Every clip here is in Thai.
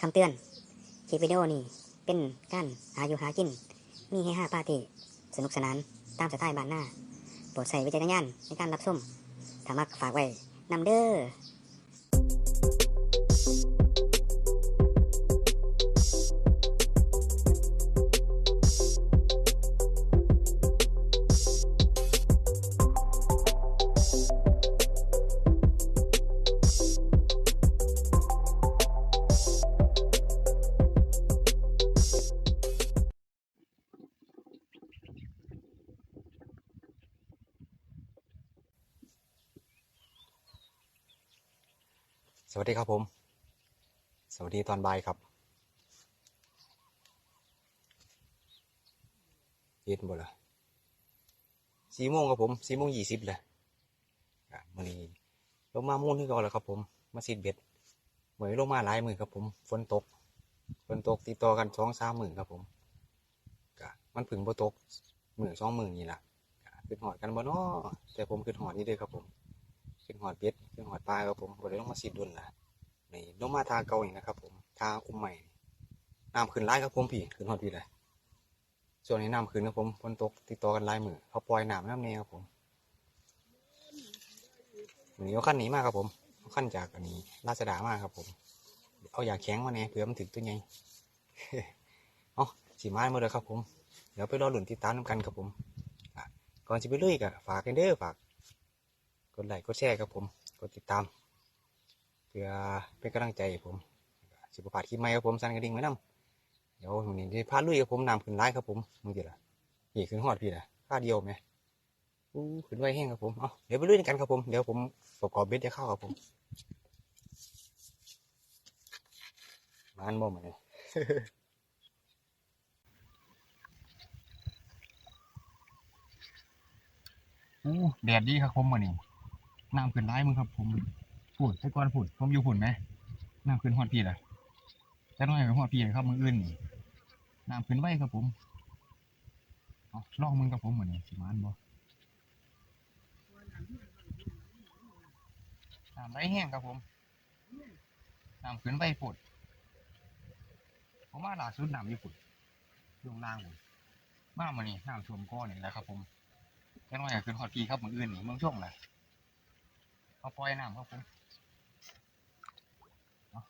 คำเตือนคลิปวิดีโอนี้เป็นการหาอยู่หากิน มีให้ห้าปาร์ตี้สนุกสนานตามสไตล์บ้านหน้าโปรดใส่วิจารณญาณในการรับชมถ้ามักฝากไว้นำเด้อ ดีครับผม สวัสดีตอนบ่ายครับเย็นบ่ละสี่โมงครับผมสี่โมงยี่สิบเลยมื่อนี้ลงมามุ่นที่ก่อนแล้วครับผม มาสิดเบ็ดเหมือนลงมาหลายมือครับผม ฝนตก ฝนตกติดต่อกันสองสามมือครับผมกะมันผึ่งโบตกมือสองมือนี่แหละขึ้นหอดกันบ่เนาะแต่ผมขึ้นหอดนี่เด้อครับผม ขึ้นหอดเป็ดขึ้นหอดปลาครับผมบ่ได้ลงมาสิดดุนล่ะ นี่ลงมาทาเก่าอีกนะครับ ผมทาอุ้มใหม่น้ำขึ้นไล่ครับผมพี่ขึ้นฮอดพี่เลยส่วนนี้น้ำขึ้นครับผมฝนตกติดต่อกันหลายมือเขาปล่อยน้ำน้ำนี้ครับผมวันนี้เอาขั้นหนีมากครับผมเอาขั้นจากอันนี้ราชดามากครับ ผม เอาอยาแข็งมาเนี่ยเผื่อมันถึงตัวใหญ่เอาสีไม้มาเลยครับ ผมเดี๋ยวไปรอหลุนติดตามน้ำกันครับผมก่อนจะไปเรื่อยกะฝากกันเด้อฝากกดไลค์กดแชร์ครับผม กดติดตาม เพื่อเป็นกำลังใจผมสิบพาดคลิปใหม่ครับผมสั่นกระดิ่งไว้นำเดี๋ยววันนี้จะพาลุยกับผมนำขึ้นไลฟ์ครับผมมึงจีละนี่ขึ้นหอดพี่ละค่าเดียวไหมอู้ขึ้นไวแห้งครับผมเอาเดี๋ยวไปลุยกันครับผมเดี๋ยวผมประกอบเบ็ดจะเข้าครับผมมานบ่มาเนี่ยอู้แดดดีครับผมมานี่น้ำขึ้นไลฟ์มึงครับผม ผุดแต่ก่อนผุดผมอยู่ผุดไหมน้ำขึ้นหอดพี่ล่ะจะน้อยกับหอดพี่เลยครับมืออื่นนี่น้ำขึ้นไว้ครับผมเอาลองมึงกับผมเหมือนนี่สิมานบ่น้ำไหลแห้งครับผมน้ำขึ้นไว้ผุดผมมาล่าสุดน้ำอยู่ผุดลงล่างผุดมามานี่น้ำท่วมก้อนนี่แหละครับ ผมจะน้อยกับขึ้นหอดพี่ครับมืออื่นนี่เมืองช่วงแหละเขาปล่อยน้ำครับผม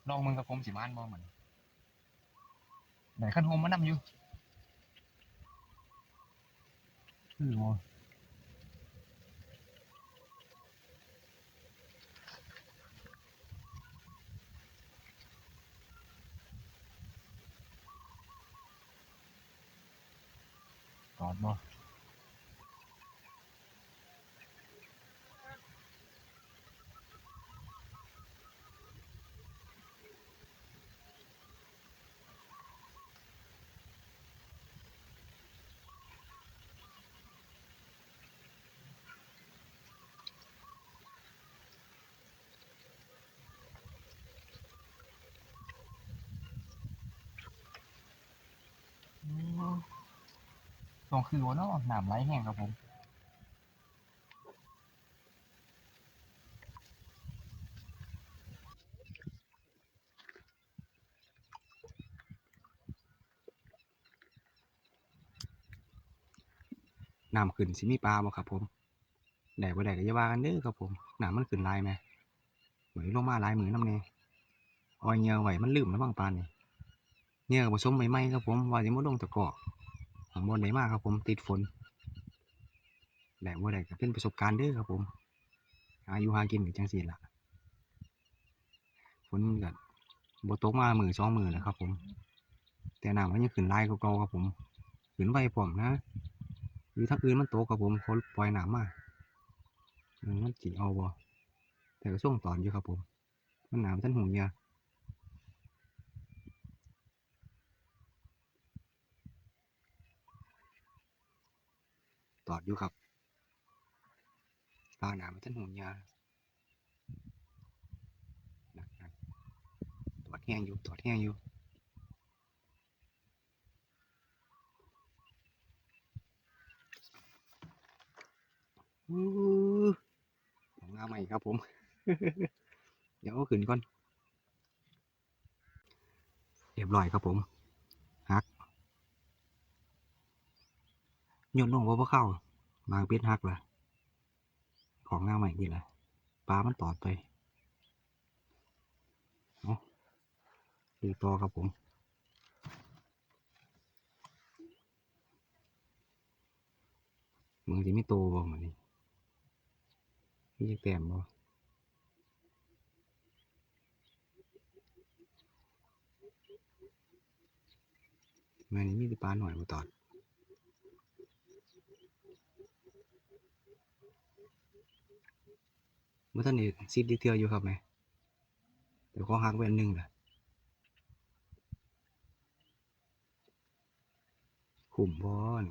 ลองมึงกับผมสิบ้านบ่เหมือนไหนขั้นโฮมมานำอยู่คือบ่กอดบ่ ตรงคือว่าเนาะน้ำไหลแห้งครับผมน้ำขึ้นสิมีปลาบ่ครับผมได้บ่ได้ก็อย่าว่ากันเด้อครับผมน้ำมันขึ้นลายแหมไหวลงมาลายมือน้ำแน่เออยเงื่อไหวมันลืมแล้วบางปานนี่เงื่อผสมใหม่ๆครับผมว่าสิมาลงตะกร้อ ของบ่ได้มากครับผมติดฝนได้บ่ได้ก็เป็นประสบการณ์เด้อครับผมหายู่หากินก็จังซี่ล่ะฝนก็บ่ตกมาหมื้อสองหมื้อแล้วครับ ผม แต่น้ำมันยังขึ้นหลายกว่าเก่าครับผมขึ้นไวพร้อมนะหรือทางอื่นมันโตกับผมเขาปล่อยน้ำมาเออมันจีเอาบ่แต่ก็ส่วงตอนอยู่ครับผม มันน้ำท่านหงยา อดอยู่ครับปลาหนามท่านหงยานักนักตอดแห้งอยู่ตอดแห้งอยู่ของงาใหม่ครับผม เดี๋ยวขึ้นก่อน เรียบร้อยครับผมฮักโยนลงว่าเข้าบางเป็ดฮักละของงามใหม่นี่แหละปลามันตอดไปเอาดูต่อครับผมมึงจะไม่โตบ่มันนี่พี่จะแต้มบ่มันนี่มีแต่ปลาหน่อยมาตอด เมื่อท่านนี่ซีดดีเทียอยู่ครับไหมเดี๋ยวขอหักไว้อันหนึ่งละขุมบอน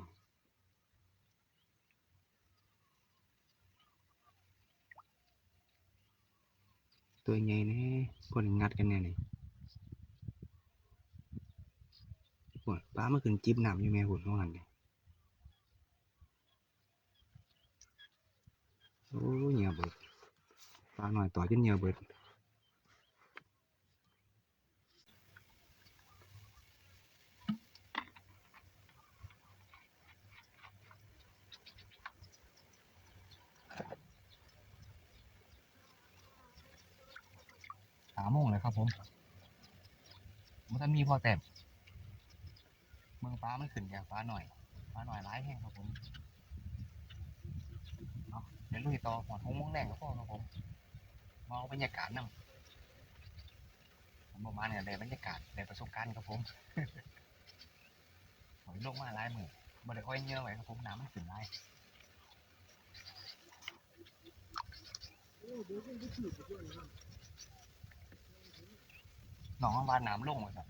ตัวใหญ่แน่คนงัดกันแน่นี่โอ้ยป้าเมื่อคืนจิบน้ำอยู่แม่หุ่นว่าหันนี่ โอ้เหนียวเบิดปลาหน่อยต่อจนเหนียวเบิดสามโมงเลยครับผมมันท่านมีพอแต้มเมืองปลามันขึ้นจากปลาหน่อยปลาหน่อยร้ายแห้งครับผม เดี๋ยวลุยต่อหัวทุ่งม่วงแดงกับพ่อครับผมมองบรรยากาศนั่งประมาณเนี่ยได้บรรยากาศได้ประสบการณ์ครับผมหอยลงมาหลายมือบ่ได้ค่อยเยอะไว้ครับผมน้ำมันขึ้นหลายหนองบานน้ำลงเลยครับ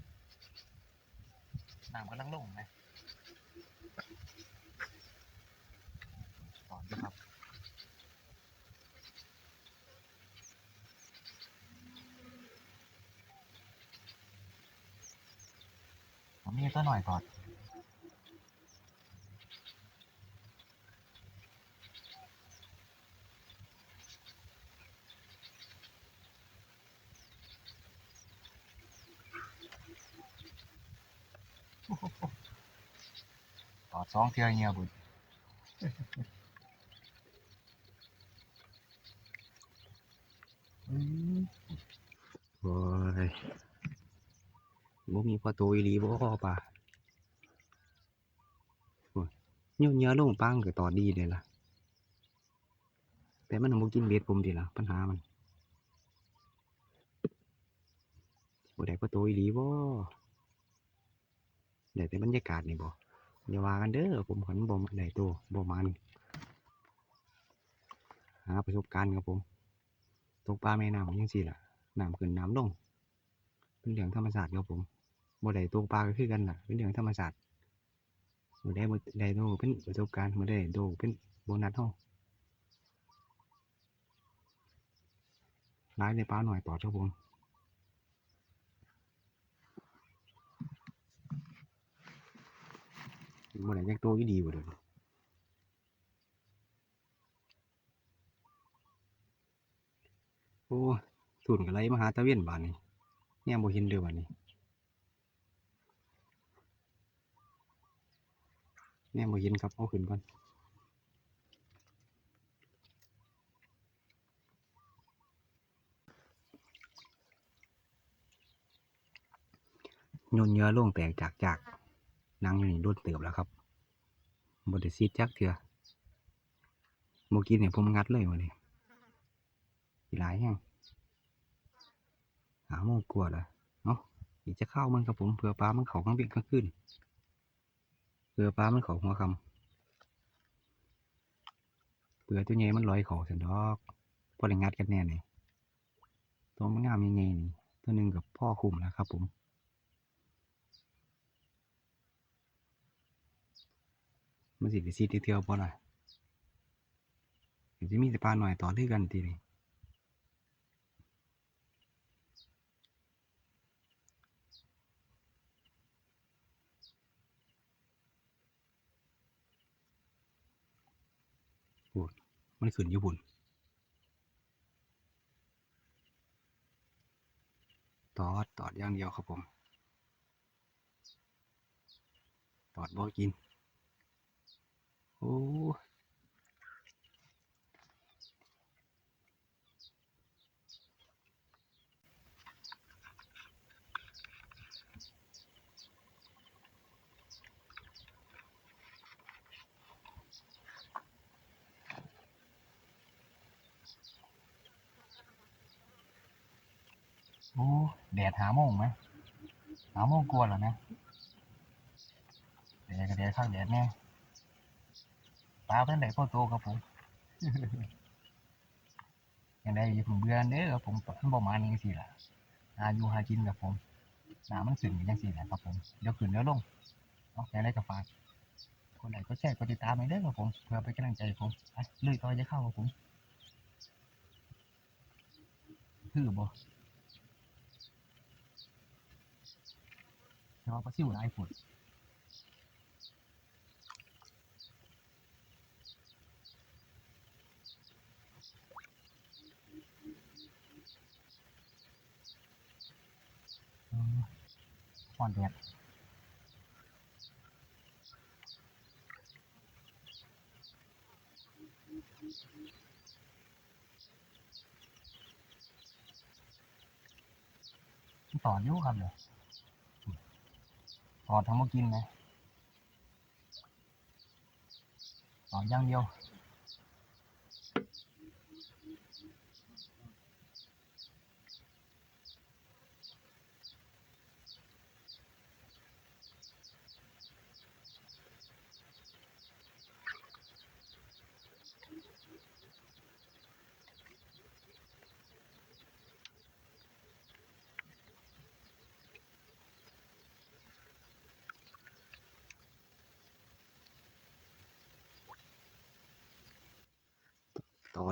น้ำกำลังลงนะต่อดูครับ มมีตัวหน่อยก่อน ตอดสองเทียเงียบุญโอ้ย บ่มีพอตัวอีหลีบ่พอป่ะโอ้ยเงี้ยวเงี้ยลงปังก็ต่อดีเลยล่ะ แต่มันบ่กินเบ็ดผมดีล่ะ ปัญหามันบ่ได้พอตัวอีหลีบ่ได้แต่บรรยากาศนี่บ่อย่าว่ากันเด้อผมขันบ่ได้ตัวบ่มันหาประสบการณ์ครับผมตกปลาแม่น้ำจังซี่ล่ะน้ำขึ้นน้ำลงเป็นเรื่องธรรมศาตร์ครับผม บ่ได้ตกปลาก็คือกันล่ะ เป็นเรื่องธรรมศาสตร์บ่ได้บ่ได้โตเป็นประสบการณ์บ่ได้โตเป็นโบนัสเฮาร้ายในปลาหน่อยต่อครับผมบ่ได้จักโตอีดีบ่เด้อโอ้สูนก็ไหลมหาตะเวียนบาดนี้เนี่ยบ่เห็นเด้อวันนี้ เนี่ยบ่เห็นครับเอาขึ้นก่อนยนเนื้อลงแตกจากจากนังอยู่นี่โดนเติบแล้วครับบดซีดจักเถื่อเมื่อกี้เนี่ยผมงัดเลยวันนี้สิหลายแฮงหาโมงกว่าแล้วอีกจะเข้ามันครับผมเผื่อปลามันเขากลางเวียนกลางคืน เผื่อปลามันเขาหัวคำเผื่อตัวใหญ่มันลอยเขาสันดอกพอได้งัดกันแน่นี่ตัวมันงามยังไงนี่ตัวหนึ่งกับพ่อคุมนะครับผมมันสิไปซีดเที่ยวพอละเดี๋ยวจะมีแต่ปลาหน่อยต่อด้วยกันทีนี้ มันขึ้นญี่ปุ่น ตอดตอดย่างเดียวครับผม ตอดบอกิน โอ้ โอ้แดดหาโมงไหมหาโมงกวนแล้วนะแดดก็แดดข้างแดดแน่ปลาเพิ่นได้พ่อโตครับผมยังได้อยู่ผมเบื่อเด้อครับผมมันบ่มานี่จังซี่ล่ะหาอยู่หากินกับผมน้ำมันขึ้นจังซี่แหละครับผมเดี๋ยวขึ้นเดี๋ยวลงเอาแค่ไรก็ฝากคนไหนก็แชร์กดติดตามให้เด้อครับผมเพื่อเป็นกำลังใจผมไปลุยต่อจะเข้าครับผมคือบ่ แต่ว่าปลาซิวหลายผุดห่อนแดดต่ออยุ่ครับเลย อดทำมากินไหมถอดอย่างเดียว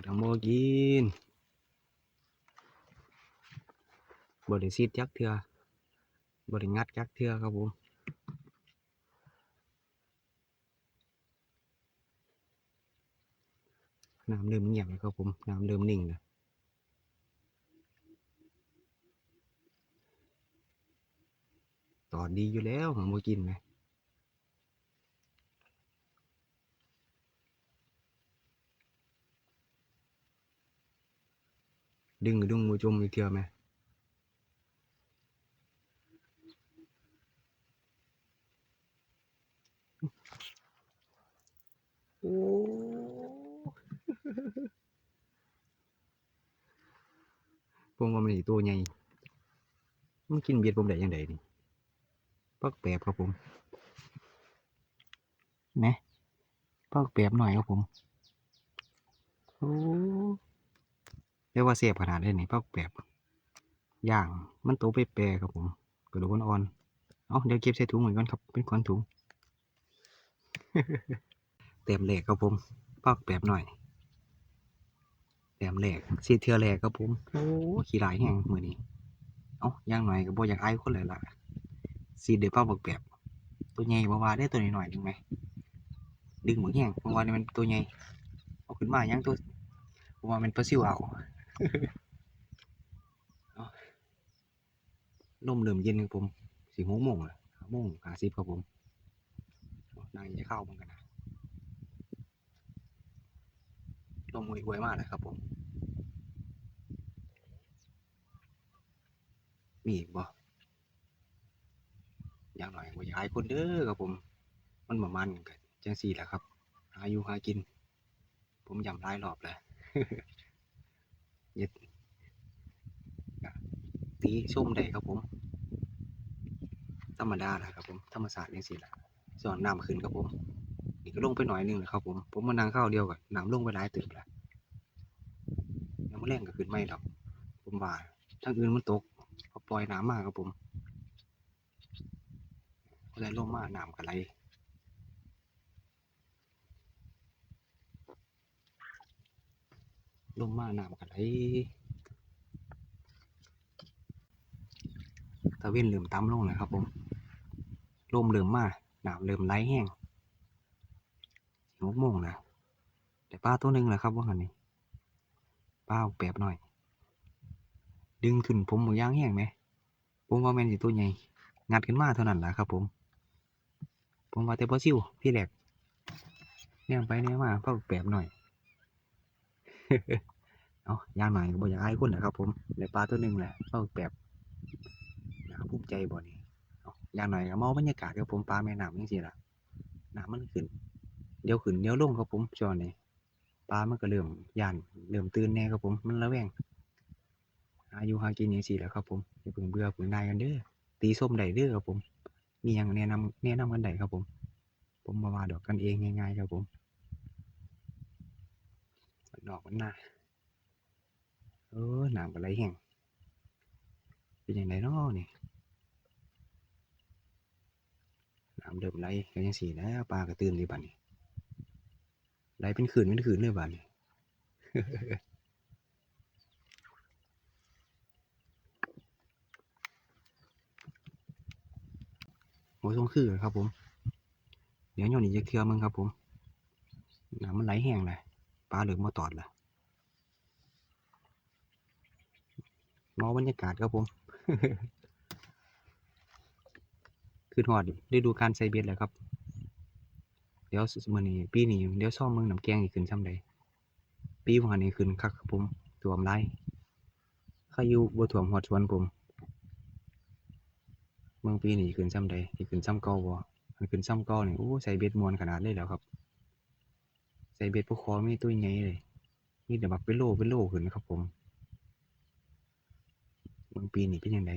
ดทั้งหมกินบริสิทธิ์จักเทือบริงัดจักเทือครับผมน้ำเริ่มเงียบแล้วครับผมน้ำเริ่มนิ่งแล้วตอดดีอยู่แล้วของโมกินไหม ดึงดึงมือจมอีกเทียวไหมโอ้ผมว่ามันอีตัวใหญ่มันกินเบียดผมได้ยังไงนี่ปักแปบครับผมนะปักแปบหน่อยครับผม โอ้ รียกว่าเสียบขนาดนี้นี่ปักแบบย่างมันโตไปแปรครับผมกระดูกอ่อนๆเอาเดี๋ยวเก็บใส่ถุงเหมือนกันครับ เป็นก้อนถุงเต็มแหลกครับผมปักแบบหน่อยเต็มแหลกสีเทือแหลกครับผมโอ้ขี้ลายแห้งมือนี้เอาย่างหน่อยก็บ่อย่ากไอ้คนเลยล่ะสีเดือดปักแบบตัวใหญ่บ่ว่าได้ตัวน้อยๆดึงไหมดึงเหมือนแห้งเพราวานี่มันตัวใหญ่เอาขึ้นมาย่างตัวผมว่ามันปลาซิวเอา ลมเริ่มเย็นครับผมสี่หกโมงละโมงห้าสิบครับผมนายจะเข้าเหมือนกันนะลมหวยๆมากเลยครับผม มีอีกบ่อย่างหน่อยว่าอยากให้คนเด้อครับผม มันประมาณกันจังสี่แหละครับ หาอยู่หากิน ผมยำหลายรอบเลย ยดตีส้มได้ครับผม ธรรมดาแหละครับผม ธรรมศาสตร์นี่สิแหละส่วนน้ำขึ้นครับผม นี่ก็ลงไปหน่อยนึงนะครับผม ผมมานั่งข้าวเดียวกับน้ำลงไปหลายตึบแล้วยังไม่แรงก็ขึ้นไม่ดอก ผมว่าทั้งอื่นมันตกเขาปล่อยน้ำมากครับผมก็เลยลงมาน้ำกันไหล ลงมาน้ำกันไหลตะเวนเริ่มต่ำลงแล้วครับผมลมเริ่มมาน้ำเริ่มไหลแห้งหกโมงแล้วแต่ป้าตัวหนึ่งแหละครับว่างันนี่ป้าแปบหน่อย ดึงขึ้นผมมือย่างแห้งไหมผมว่าแมนสิตัวใหญ่งัดขึ้นมาเท่านั้นแหละครับ ผม ผมว่าแต่บ่ซิวที่แรกแนมไปแนมมาเฝ้าแปบหน่อย เอาย่างหน่อยก็บ่อยากอายคนนะครับ ผมได้ปลาตัวหนึ่งแหละเฝ้าแปบภูมิใจบ่นี่อาอย่างหน่อยก็เมาบรรยากาศครับผมปลาแม่น้ำจังซี่ล่ะน้ำมันขึ้น เดี๋ยวขึ้นเดี๋ยวลงครับผมจอนี่ปลามันก็เริ่มย่านเริ่มตื่นแน่ครับผมมันระแวงอายุหากินจังซี่แหละครับผมอย่าเพิ่งเบื่อเพิ่งได้กันเด้อตีส้มได้เด้อครับผมมีหยังแนะนำแนะนำกันได้ครับผม ผมมาวาดอกกันเองง่ายๆครับผม ดอกมันหนาเออหนามอะไรแห้งเป็นยังไงเนาะนี่หน้ำเดิมไหลก็ยังสีแล้วปลากระตื่นเลยบ้านี้ไหลเป็นขืนเป็นขืนเลยบ้านี้โอ้ยทรงคือเลยครับผม เดี๋ยวโยนอีกจะเทือมึงครับผมน้ำมันไหลแห้งเลย ปลาเหลืองมาตอดเลยรอบรรยากาศครับผมคือหอดได้ดูการใส่เบ็ดแล้วครับ เดี๋ยวมื่อนี้ปีนี้เดี๋ยวซ่อมเมืองน้ำแกงอีกขึ้นซ้ำใดปีผ่านนี้ขึ้นคักครับผมถ่วมไรข้ายู่บ่ถ่วมหอดชวนผม เมืองปีนี้ขึ้นซ้ำใดอีกขึ้นซ้ำเก่าบ่ขึ้นซ้ำเก้าเนี่ยโอ้ใส่เบ็ดมวนขนาดเลยแล้วครับ ใส่เบ็ดพวกคอมีตัวใหญ่เลยนี่เดี๋ยวบักเป็นโลเป็นโลขึ้นครับผมบางปีนี่เป็นยังไง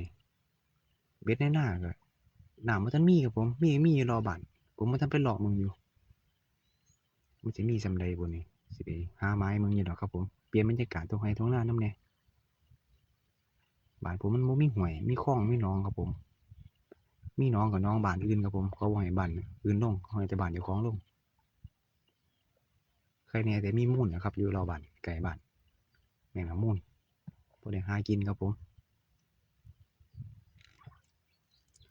เบ็ดในหน้าก็หนามมันทันมีครับผม มีมีรอบานผมมันทันไปหลอกมึงอยู่มันจะมีสำใดบนนี่สิไปหาไม้มึงอยู่ดอกครับผม เปลี่ยนบรรยากาศตรงไห้ตรงหน้าน้ำเนี่ยบานผมมันบ่มีห่วย มีคลอง มีน้องครับผม มีน้องกับน้องบานอื่นครับผม เขาบ่ให้บานอื่นลงเขาให้แต่บานเจ้าของลง ใครแน่แต่มีมูลนะครับ อยู่รอบบ้านไก่บ้านแมงละมูลพอได้หากินครับผม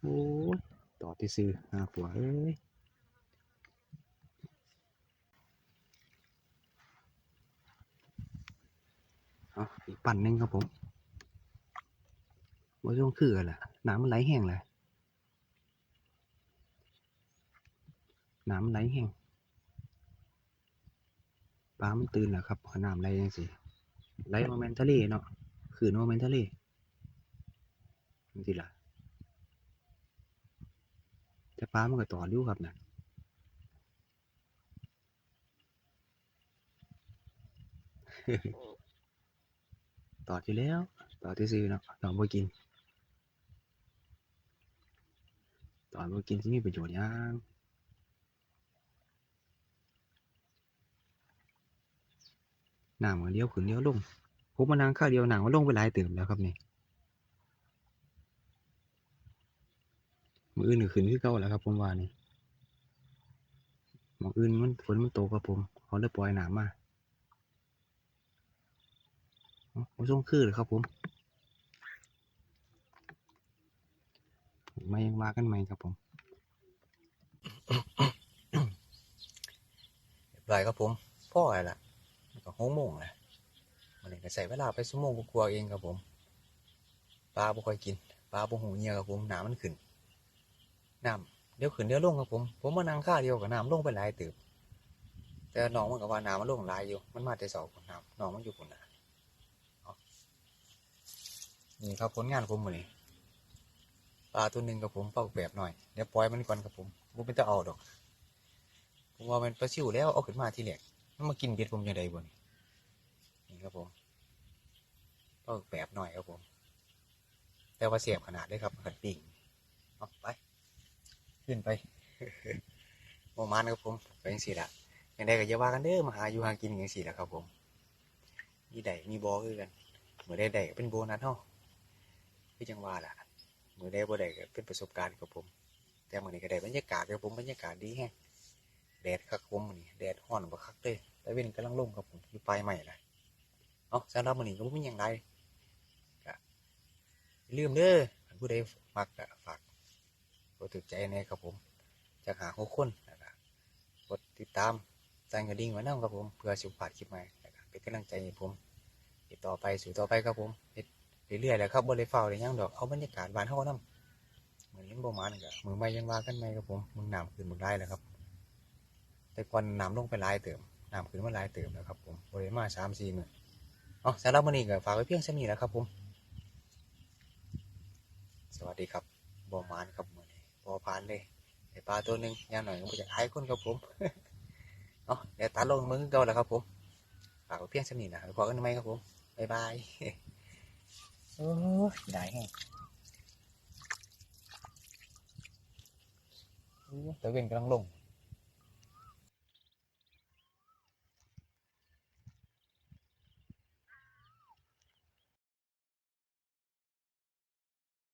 โอ้ยต่อที่ซื้อหาผัวเอ้ยเอาอีกปั่นหนึ่งครับผมว่าช่วงคือกันล่ะน้ำมันไหลแห้งเลยน้ำไหลแห้ง ปลามันตื่นแล้วครับพอน้ำไหลจังสิไหลมาแมนทะเลเนาะขืนโมาแมนทะเลจังสิล่ะแต่ปลามันก็ต่ออยู่ครับนะต่อที่แล้ว ต่อที่ซื้อเนาะต่อบ่กิน ต่อบ่กินที่มีประโยชน์ยัง หนังมันเลี้ยวขึ้นเลี้ยวลงผมมานั่งข้าวเดียวหนังมันลงไปหลายเติมแล้วครับนี่มืออื่นขึ้นคือเก่าแล้วครับ ผมว่านี่มองอื่นมันฝนมันตกครับผมเขาเลยปล่อยหนามมาเอาผมส่งคือเลยครับผมมายังมากันไหมครับผมเรียบร้อยครับผมพ่ออะไรล่ะ ก็หกโมงแหละมันเลยก็ใส่เวลาไปชั่วโมงกว่าเองครับผมปลาบ่ค่อยกินปลาบ่หูเงียครับผมน้ำมันขึ้นน้ำเดี๋ยวขึ้นเดี๋ยวลงครับผมผมมานั่งค่าเดียวกับน้ำลงไปหลายติบแต่น้องมันก็ว่าน้ำมันลงหลายอยู่ มันมาแต่เสาคนน้ำน้องมันอยู่คนนะนี่ครับผลงานผมมื้อนี้ปลาตัวหนึ่งกับผมเป้าแบบหน่อยเดี๋ยวปล่อยมันก่อนครับผมบ่เป็นตะเอาดอก ผมว่ามันปลาซิวแล้วเอาขึ้นมาทีแรกมันมากินเบ็ดผมยังไงบ่นี่นี่ ครับผมก็แบบหน่อยครับผม แต่ว่าเสียบขนาดเลยครับขันปิ่งเอาไป ขึ้นไปประมาณครับผมไปยังสี่ละยังได้ก็อย่าว่ากันเด้อมาหาอยู่หากินอย่างสี่ละครับผมมีได้มีบอคือกันเมื่อได้ได้เป็นโบนัสเนาะคือจังว่าล่ะเมื่อได้บ่ได้ก็เป็นประสบการณ์ครับผม แต่เมื่อนี้ก็ได้บรรยากาศครับผมบรรยากาศดีแฮงแดดคักผมมื้อนี้แดดฮ้อนบ่คักเลยแต่เว้นกำลังลงครับผมอยู่ปลายใหม่ละ เอาสำหรับมื้อนี้ก็บ่มีหยังไรก็ลืมเด้อผู้ใดมักก็ฝากกดติดใจแน่ครับผมจากหาหกคนนะครับกดติดตามสั่นกระดิ่งไว้นำครับผมเพื่อสิบ่าดคลิปใหม่นะครับเป็นกำลังใจให้ผมเฮ็ดต่อไปสู่ต่อไปครับผมเฮ็ดเรื่อยๆแหละครับบ่ได้เฝ้าได้หยังดอกเอาบรรยากาศบ้านเฮานำมื้อมือนนี้ประมาณกับมือไม่ยังว่ากันไหมครับผมมึงน้ำขึ้นมึงได้แล้วครับ แต่ก่อนน้ำลงไปลายเติมน้ำขึ้นมาลายเติมแล้วครับผมบริมาสามสี่มือ เอ๋อสำหรับวันนี้ก็ฝากไว้เพียงแค่นี้แหล้วครับผม สวัสดีครับบอมานครับมือนี้บอพานเลยไอปลาตัวหนึ่งยางหน่อยก็จะหายคนครับผมเอ๋อเดี๋ยวตัดลงมือเก่าแล้วครับผมฝากไว้เพียงแค่นี้นะพอกันไหมครับผมบ๊ายบายโอ้ยได้แฮงโอ้ยตะเวนกำลังลง